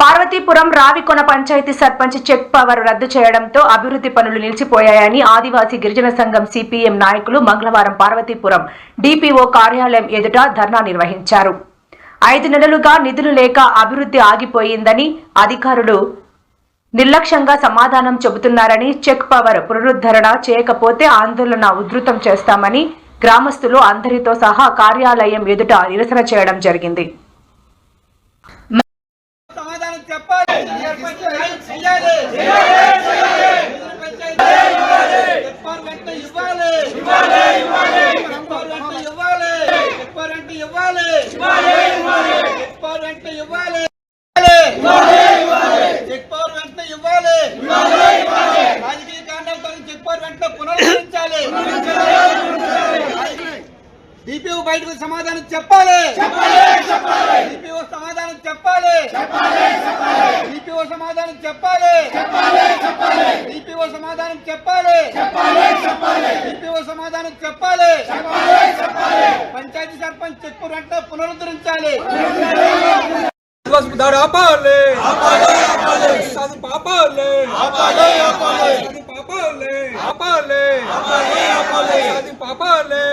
Parvathipuram Ravikona panchayat sarpanch check power రద్దు చేయడంతో అభివృద్ధి పనులు నిలిచిపోయాయని ఆదివాసీ గిరిజన సంఘం సిపిఎం నాయకులు మంగళవారం పార్వతీపురం డిపిఓ కార్యాలయం ఎదుట ధర్నా నిర్వహించారు. ఐదు నెలలుగా నిధులు లేక అభివృద్ధి ఆగిపోయిందని అధికారులు నిర్లక్ష్యంగా సమాధానం చెబుతున్నారని చెక్ పవర్ పునరుద్ధరణ చేయకపోతే ఆందోళన ఉధృతం చేస్తామని గ్రామస్తులు అందరితో సహా కార్యాలయం ఎదుట నిరసన చేయడం జరిగింది. సమాధానం చెప్పాలి. చేయాలి ఇవ్వాలి ఇవ్వాలి ఇవ్వాలి ఇవ్వాలి ఇవ్వాలి రాజకీయ చెక్ చెప్పారు వెంటనే పునరుద్ధరించాలి బయటకు సమాధానం చెప్పాలి. డిపిఓ సమాధానం చెప్పాలి. డిపిఓ సమాధానం చెప్పాలి. డిపిఓ సమాధానం చెప్పాలి. డిపిఓ సమాధానం చెప్పాలి. పంచాయతీ సర్పంచ్ చెప్పు వెంటనే పునరుద్ధరించాలి. దాడు ఆపాలి. అది పాపాలి అది పాపాలి ఆపాలి అది పాపాలి